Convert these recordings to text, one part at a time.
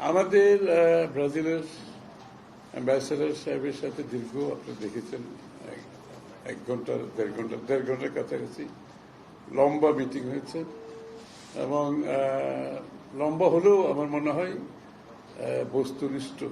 আমাদের ব্রাজিলের অ্যাম্বাসেডার সাহেবের সাথে দীর্ঘ, আপনি দেখেছেন, এক- ঘণ্টা, দেড় ঘণ্টা, দেড় ঘণ্টার কাছাকাছি লম্বা মিটিং হয়েছে এবং লম্বা হলেও আমার মনে হয় বস্তুনিষ্ঠ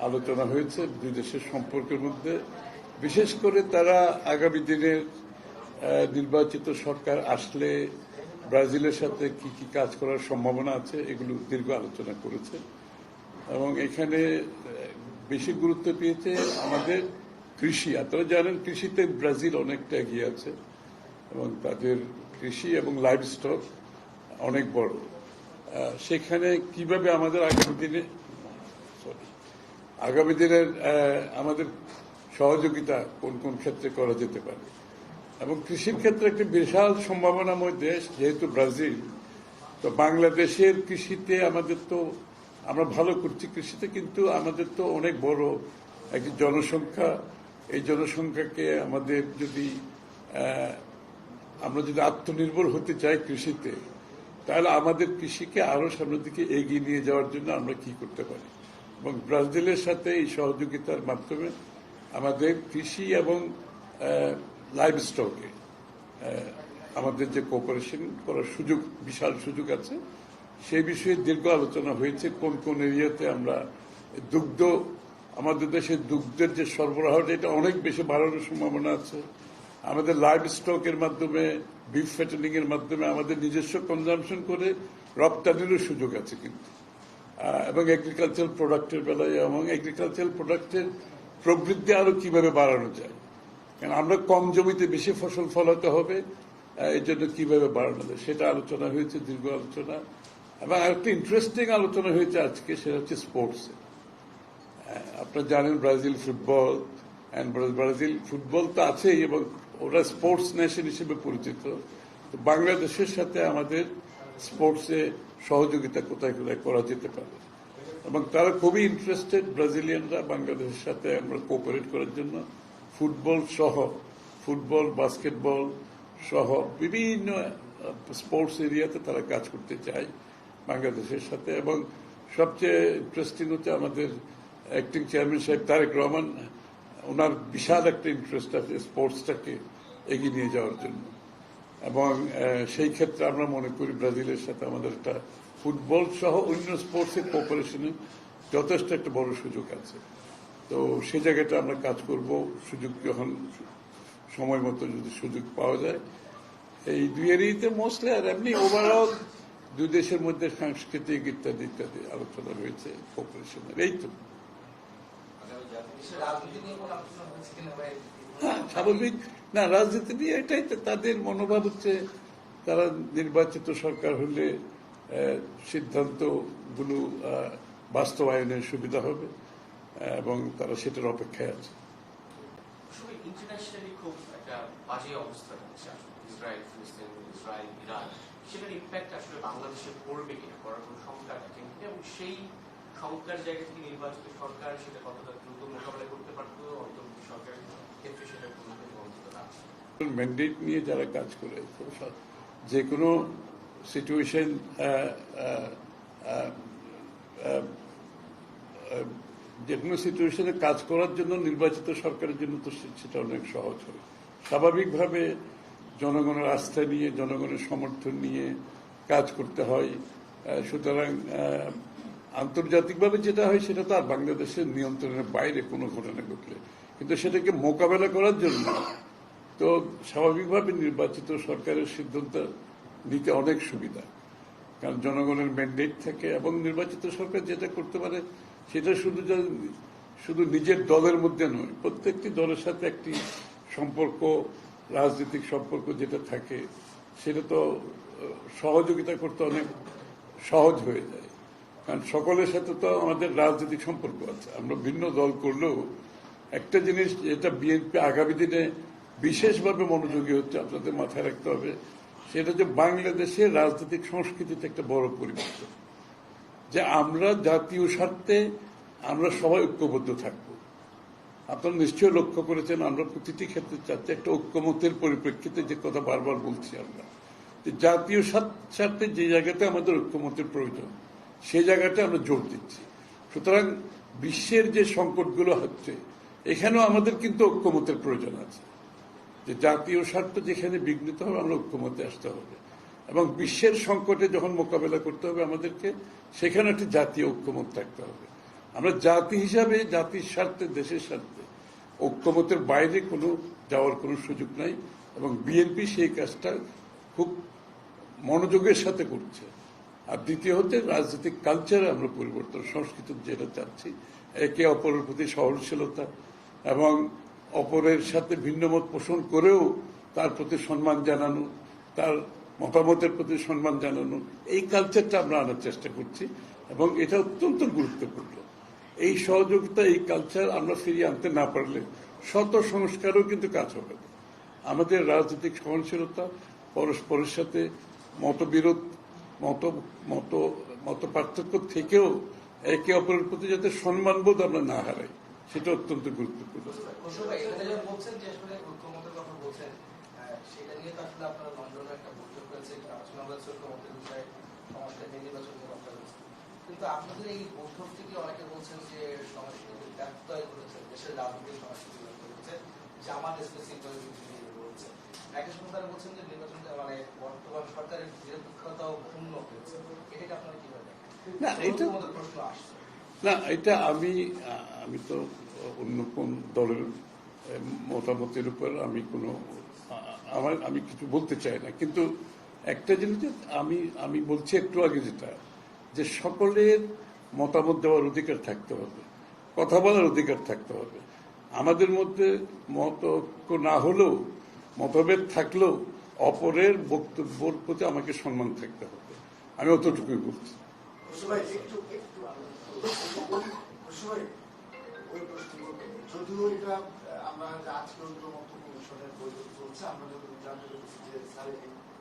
আলোচনা হয়েছে দুই দেশের সম্পর্কের মধ্যে। বিশেষ করে তারা আগামী দিনের নির্বাচিত সরকার আসলে ব্রাজিলের সাথে কি কি কাজ করার সম্ভাবনা আছে, এগুলো দীর্ঘ আলোচনা করেছে। এবং এখানে বেশি গুরুত্ব পেয়েছে আমাদের কৃষি। আপনারা জানেন, কৃষিতে ব্রাজিল অনেকটা এগিয়ে আছে, এবং তাদের কৃষি এবং লাইভ স্টক অনেক বড়। সেখানে কীভাবে আমাদের আগামী দিনে, সরি, আগামী দিনের আমাদের সহযোগিতা কোন কোন ক্ষেত্রে করা যেতে পারে? এবং কৃষির ক্ষেত্রে একটি বিশাল সম্ভাবনাময় দেশ, যেহেতু ব্রাজিল, তো বাংলাদেশের কৃষিতে আমাদের তো, আমরা ভালো করছি কৃষিতে, কিন্তু আমাদের তো অনেক বড় একটি জনসংখ্যা। এই জনসংখ্যাকে আমাদের যদি আমরা যদি আত্মনির্ভর হতে চাই কৃষিতে, তাহলে আমাদের কৃষিকে আরও সামনের দিকে এগিয়ে নিয়ে যাওয়ার জন্য আমরা কি করতে পারি? এবং ব্রাজিলের সাথে এই সহযোগিতার মাধ্যমে আমাদের কৃষি এবং লাইভ স্টকে আমাদের যে কোঅপারেশন করার সুযোগ, বিশাল সুযোগ আছে সেই বিষয়ে দীর্ঘ আলোচনা হয়েছে, কোন কোন এরিয়াতে আমরা দুগ্ধ, আমাদের দেশে দুগ্ধের যে সরবরাহটা এটা অনেক বেশি বাড়ানোর সম্ভাবনা আছে, আমাদের লাইভ স্টকের মাধ্যমে বিফ ফ্যাটেনিং এর মাধ্যমে আমাদের নিজস্ব কনজামশন করে রপ্তানিরও সুযোগ আছে কিন্তু। এবং এগ্রিকালচার প্রোডাক্টের বেলায় এবং এগ্রিকালচার প্রোডাক্টের প্রবৃদ্ধি আরও কীভাবে বাড়ানো যায়। কারণ আমরা কম জমিতে বেশি ফসল ফলাতে হবে এর জন্য কীভাবে বাড়ানো যায় সেটা আলোচনা হয়েছে, দীর্ঘ আলোচনা। এবং আরেকটা ইন্টারেস্টিং আলোচনা হয়েছে আজকে, সেটা হচ্ছে স্পোর্টসে আপনারা জানেন Brazil football and Brazil football তো আছেই এবং ওরা স্পোর্টস নেশন হিসেবে পরিচিত। তো বাংলাদেশের সাথে আমাদের স্পোর্টসে সহযোগিতা কোথায় কোথায় করা যেতে পারে? এবং তারা খুবই ইন্টারেস্টেড ব্রাজিলিয়ানরা বাংলাদেশের সাথে আমরা কোঅপারেট করার জন্য। ফুটবল সহ, ফুটবল, বাস্কেটবল সহ বিভিন্ন স্পোর্টস এরিয়াতে তারা কাজ করতে চায় বাংলাদেশের সাথে। এবং সবচেয়ে ইন্টারেস্টিং হচ্ছে আমাদের অ্যাক্টিং চেয়ারম্যান সাহেব তারেক রহমান, ওনার বিশাল একটা ইন্টারেস্ট আছে স্পোর্টসটাকে এগিয়ে নিয়ে যাওয়ার জন্য। এবং সেই ক্ষেত্রে আমরা মনে করি ব্রাজিলের সাথে আমাদের একটা ফুটবল সহ অন্য স্পোর্টসের কোঅপারেশনে যথেষ্ট একটা বড় সুযোগ আছে। তো সে জায়গাটা আমরা কাজ করব সুযোগ যখন সময় মতো যদি সুযোগ পাওয়া যায়। এই দুই এরিয়াতে মোস্টলি আর এমনি ওভারঅল দুই দেশের মধ্যে সাংস্কৃতিক ইত্যাদি ইত্যাদি আলোচনা রয়েছে কোঅপারেশনের এই তো। হ্যাঁ, স্বাভাবিক। না রাজনীতি নিয়ে এটাই তো তাদের মনোভাব হচ্ছে তারা নির্বাচিত সরকার হলে সিদ্ধান্তগুলো বাস্তবায়নের সুবিধা হবে। এবং তারা সেটার অপেক্ষায় আছে। ম্যান্ডেট নিয়ে যারা কাজ করে যে কোনো সিচুয়েশন যে কোনো সিচুয়েশনে কাজ করার জন্য নির্বাচিত সরকারের জন্য তো সেটা অনেক সহজ হবে স্বাভাবিকভাবে জনগণের আস্থা নিয়ে, জনগণের সমর্থন নিয়ে কাজ করতে হয়। সুতরাং আন্তর্জাতিকভাবে যেটা হয় সেটা তো আর বাংলাদেশের নিয়ন্ত্রণের বাইরে কোনো ঘটনা ঘটলে। কিন্তু সেটাকে মোকাবেলা করার জন্য তো স্বাভাবিকভাবে নির্বাচিত সরকারের সিদ্ধান্ত নিতে অনেক সুবিধা। কারণ জনগণের ম্যান্ডেট থাকে এবং নির্বাচিত সরকার যেটা করতে পারে সেটা শুধু শুধু নিজের দলের মধ্যে নয়, প্রত্যেকটি দলের সাথে একটি সম্পর্ক, রাজনৈতিক সম্পর্ক যেটা থাকে, সেটা তো সহযোগিতা করতে অনেক সহজ হয়ে যায়। কারণ সকলের সাথে তো আমাদের রাজনৈতিক সম্পর্ক আছে। আমরা ভিন্ন দল করলেও একটা জিনিস যেটা বিএনপি আগামী দিনে বিশেষভাবে মনোযোগী হচ্ছে, আপনাদের মাথায় রাখতে হবে, সেটা যে বাংলাদেশের রাজনৈতিক সংস্কৃতিতে একটা বড় পরিবর্তন। যে আমরা জাতীয় স্বার্থে আমরা সবাই ঐক্যবদ্ধ থাকব। আপনারা নিশ্চয়ই লক্ষ্য করেছেন, আমরা প্রতিটি ক্ষেত্রে চাচ্ছি একটা ঐক্যমতের পরিপ্রেক্ষিতে যে কথা বারবার বলছি আমরা, যে জাতীয় স্বার্থ- যে জায়গাতে আমাদের ঐক্যমতের প্রয়োজন সেই জায়গাটা আমরা জোর দিচ্ছি। সুতরাং বিশ্বের যে সংকটগুলো হচ্ছে, এখানেও আমাদের কিন্তু ঐক্যমতের প্রয়োজন আছে। যে জাতীয় স্বার্থ যেখানে বিঘ্নিত হবে, আমরা ঐক্যমতে আসতে হবে। এবং বিশ্বের সংকটে যখন মোকাবেলা করতে হবে আমাদেরকে, সেখানে একটি জাতীয় ঐক্যমত থাকতে হবে। আমরা জাতি হিসাবে, জাতির স্বার্থে, দেশের স্বার্থে ঐক্যমতের বাইরে কোনো যাওয়ার কোনো সুযোগ নাই এবং বিএনপি সেই কাজটা খুব মনোযোগের সাথে করছে। আর দ্বিতীয় হচ্ছে রাজনৈতিক কালচারে আমরা পরিবর্তন সংস্কৃতি যেটা চাচ্ছি, একে অপরের প্রতি সহনশীলতা এবং অপরের সাথে ভিন্নমত পোষণ করেও তার প্রতি সম্মান জানানো, তার মতামতের প্রতি সম্মান জানানো, এই কালচারটা আমরা আনার চেষ্টা করছি এবং এটা অত্যন্ত গুরুত্বপূর্ণ। এই সহযোগিতা, এই কালচার আমরা ফিরিয়ে আনতে না পারলে শত সংস্কারও কিন্তু কাজ হবে আমাদের রাজনৈতিক সহনশীলতা, পরস্পরের সাথে মতবিরোধ, মত মত মত পার্থক্য থেকেও একে অপরের প্রতি যাতে সম্মানবোধ আমরা না হারাই, সেটা অত্যন্ত গুরুত্বপূর্ণ। সেটা নিয়ে তো আসলে আপনারা একটা হয়েছে বিষয়ে সমাজটা মেনে নির্বাচন কথা হয়েছে কিন্তু আপনাদের এই বৈঠক থেকে অনেকে বলছেন যে সংস্কৃতি ঘটেছে দেশের রাজনৈতিক সংস্কৃতি ঘটেছে জামাত স্পেসিফিক রয়েছে একই সঙ্গে তারা বলছেন যে নির্বাচনটা মানে বর্তমান সরকারের নিরপেক্ষতাও ক্ষুণ্ণ হয়েছে এটাকে আপনারা কীভাবে দেখেন? না, এটা- ঐক্যমতের প্রশ্ন আসছে। না এটা আমি আমি তো অন্য কোন দলের মতামতের উপর আমি কোনো আমার আমি কিছু বলতে চাই না। কিন্তু একটা জিনিস আমি আমি বলছি একটু আগে যেটা, যে সকলের মতামত দেওয়ার অধিকার থাকতে হবে, কথা বলার অধিকার থাকতে হবে। আমাদের মধ্যে মত না হলেও, মতভেদ থাকলেও অপরের বক্তব্যর প্রতি আমাকে সম্মান থাকতে হবে। আমি অতটুকুই বলছি। আমরা আজকে কমিশনের বৈঠক চলছে আমরা যতটুকু জানতে পেরেছি যে স্যারের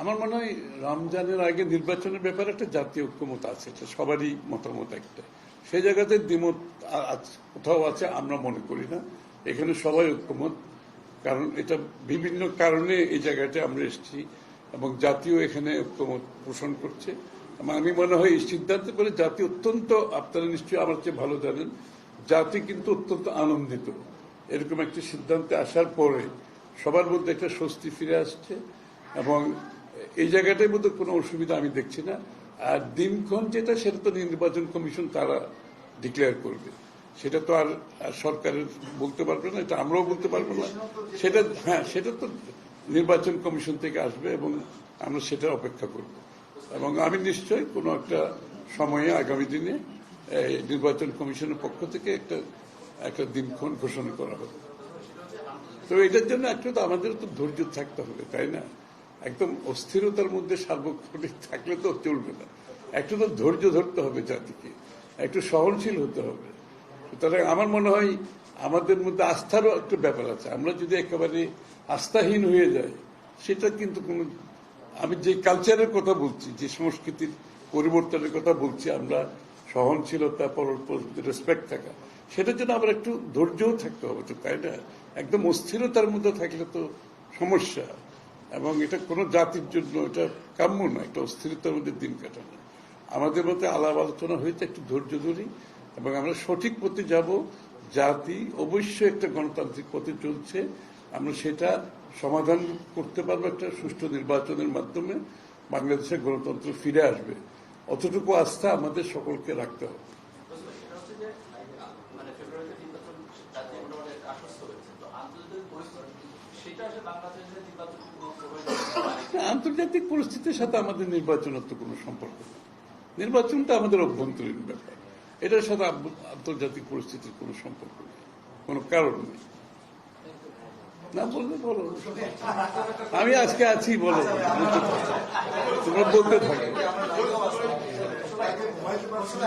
আমার মনে হয় রমজানের আগে নির্বাচনের ব্যাপারে একটা জাতীয় ঐক্যমত আছে, এটা সবারই মতামত একটা। সেই জায়গাতে দ্বিমত কোথাও আছে, আমরা মনে করি না। এখানে সবাই ঐক্যমত, কারণ এটা বিভিন্ন কারণে এই জায়গাটা আমরা এসেছি এবং জাতীয় এখানে ঐক্যমত পোষণ করছে। এবং আমি মনে হয় এই সিদ্ধান্ত করে জাতি অত্যন্ত, আপনারা নিশ্চয়ই আমার চেয়ে ভালো জানেন, জাতি কিন্তু অত্যন্ত আনন্দিত। এরকম একটি সিদ্ধান্তে আসার পরে সবার মধ্যে একটা স্বস্তি ফিরে আসছে এবং এই জায়গাটার মধ্যে কোনো অসুবিধা আমি দেখছি না। আর দিনক্ষণ যেটা, সেটা তো নির্বাচন কমিশন তারা ডিক্লেয়ার করবে। সেটা তো আর সরকারের বলতে পারবে না, এটা আমরাও বলতে পারব না। সেটা হ্যাঁ সেটা তো নির্বাচন কমিশন থেকে আসবে এবং আমরা সেটা অপেক্ষা করব। এবং আমি নিশ্চয়ই কোনো একটা সময়ে আগামী দিনে নির্বাচন কমিশনের পক্ষ থেকে একটা একটা দিনক্ষণ ঘোষণা করা হবে। তো এটার জন্য একটু তো আমাদের তো ধৈর্য থাকতে হবে, তাই না? একদম অস্থিরতার মধ্যে সার্বক্ষণিক থাকলে তো চলবে না। একটু তো ধৈর্য ধরতে হবে জাতিকে, একটু সহনশীল হতে হবে। সুতরাং আমার মনে হয় আমাদের মধ্যে আস্থারও একটা ব্যাপার আছে। আমরা যদি একেবারে আস্থাহীন হয়ে যাই, সেটা কিন্তু কোনো, আমি যে কালচারের কথা বলছি, যে সংস্কৃতির পরিবর্তনের কথা বলছি, আমরা সহনশীলতা, পরস্পর রেসপেক্ট থাকা, সেটার জন্য আবার একটু ধৈর্যও থাকতে হবে তো, তাই না? একদম অস্থিরতার মধ্যে থাকলে তো সমস্যা। এবং এটা কোনো জাতির জন্য এটা কাম্য না একটা অস্থিরতার মধ্যে দিন কাটানো। আমাদের মধ্যে আলাপ আলোচনা হয়েছে, একটু ধৈর্য ধরি, এবং আমরা সঠিক পথে যাব। জাতি অবশ্যই একটা গণতান্ত্রিক পথে চলছে। আমরা সেটা সমাধান করতে পারব একটা সুষ্ঠু নির্বাচনের মাধ্যমে। বাংলাদেশের গণতন্ত্র ফিরে আসবে। অতটুকু আস্থা আমাদের সকলকে রাখতে হবে সেটা হচ্ছে যে মানে ফেব্রুয়ারিতে নির্বাচন জাতীয় মোটামুটি আশ্বস্ত হয়েছে তো আন্তর্জাতিক পরিস্থিতি সেটা আসলে বাংলাদেশের নির্বাচন প্রভাবিত করতে পারে না, আন্তর্জাতিক পরিস্থিতির সাথে আমাদের নির্বাচনের তো কোনো সম্পর্ক নেই। নির্বাচনটা আমাদের অভ্যন্তরীণ ব্যাপার। এটার সাথে আন্তর্জাতিক পরিস্থিতির কোনো সম্পর্ক নেই। কোনো কারণ নেই। না বললে বলো। আমি আজকে আছি বলো। তোমরা বলতে থাকো।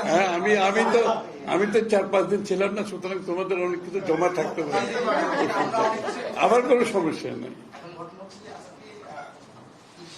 হ্যাঁ আমি আমি তো আমি তো চার পাঁচ দিন ছিলাম না, সুতরাং তোমাদের অনেক কিছু জমা থাকতে পারে। আমার কোনো সমস্যা নেই এখন ঘটনা হচ্ছে যে আজকে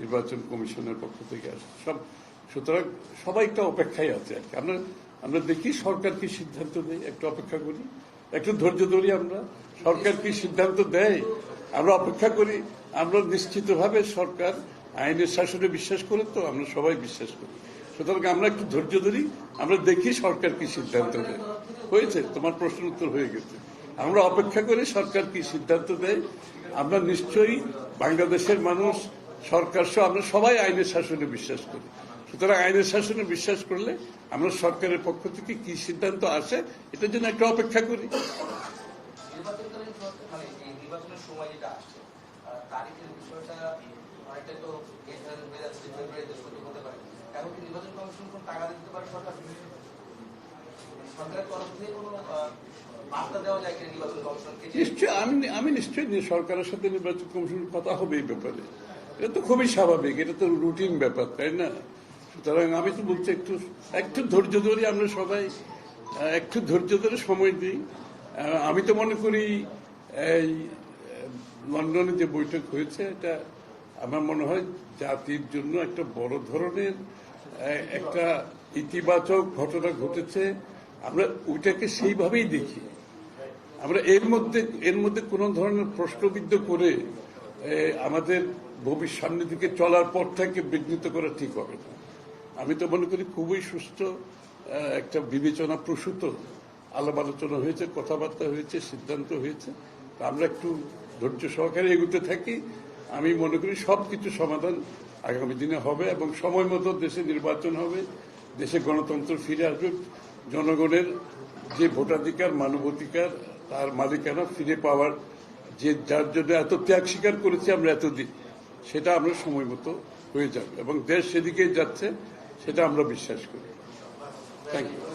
নির্বাচন কমিশনের পক্ষ থেকে আসে। সব, সুতরাং সবাই একটা অপেক্ষায় আছে আর কি। আমরা আমরা দেখি সরকার কি সিদ্ধান্ত দেয়, একটু অপেক্ষা করি। একটু ধৈর্য ধরি আমরা। সরকার কি সিদ্ধান্ত দেয়, আমরা অপেক্ষা করি। আমরা নিশ্চিতভাবে সরকার আইনের শাসনে বিশ্বাস করে তো আমরা সবাই বিশ্বাস করি। সুতরাং আমরা একটু ধৈর্য ধরি, আমরা দেখি সরকার কি সিদ্ধান্ত দেয়। হয়েছে? তোমার প্রশ্ন উত্তর হয়ে গেছে। আমরা অপেক্ষা করি সরকার কি সিদ্ধান্ত দেয়। আমরা নিশ্চয়ই বাংলাদেশের মানুষ সরকার সহ আমরা সবাই আইনের শাসনে বিশ্বাস করি। সুতরাং আইনের শাসনে বিশ্বাস করলে আমরা সরকারের পক্ষ থেকে কি সিদ্ধান্ত আসে এটার জন্য একটা অপেক্ষা করি। কমিশন নিশ্চয় আমি আমি নিশ্চয়ই সরকারের সাথে নির্বাচন কমিশনের কথা হবে এই ব্যাপারে। এটা তো খুবই স্বাভাবিক, এটা তো রুটিন ব্যাপার, তাই না? সুতরাং আমি তো বলছি একটু একটু ধৈর্য ধরে আমরা সবাই একটু ধৈর্য ধরে সময় দিই। আমি তো মনে করি, এই লন্ডনে যে বৈঠক হয়েছে, এটা আমার মনে হয় জাতির জন্য একটা বড় ধরনের একটা ইতিবাচক ঘটনা ঘটেছে। আমরা ওইটাকে সেইভাবেই দেখি। আমরা এর মধ্যে এর মধ্যে কোন ধরনের প্রশ্নবিদ্ধ করে আমাদের ভবিষ্যৎ দিকে চলার পথটাকে বিঘ্নিত করা ঠিক হবে না। আমি তো মনে করি খুবই সুস্থ একটা বিবেচনা প্রসূত আলাপ আলোচনা হয়েছে, কথাবার্তা হয়েছে, সিদ্ধান্ত হয়েছে। তা আমরা একটু ধৈর্য সহকারে এগুতে থাকি। আমি মনে করি সব কিছু সমাধান আগামী দিনে হবে এবং সময় মতো দেশে নির্বাচন হবে, দেশে গণতন্ত্র ফিরে আসবে, জনগণের যে ভোটাধিকার, মানবাধিকার, তার মালিকানা ফিরে পাওয়ার যে, যার জন্য এত ত্যাগ স্বীকার করেছি আমরা এতদিন। সেটা আমরা সময় মতো হয়ে যাবে এবং দেশ সেদিকেই যাচ্ছে, সেটা আমরা বিশ্বাস করি। Thank you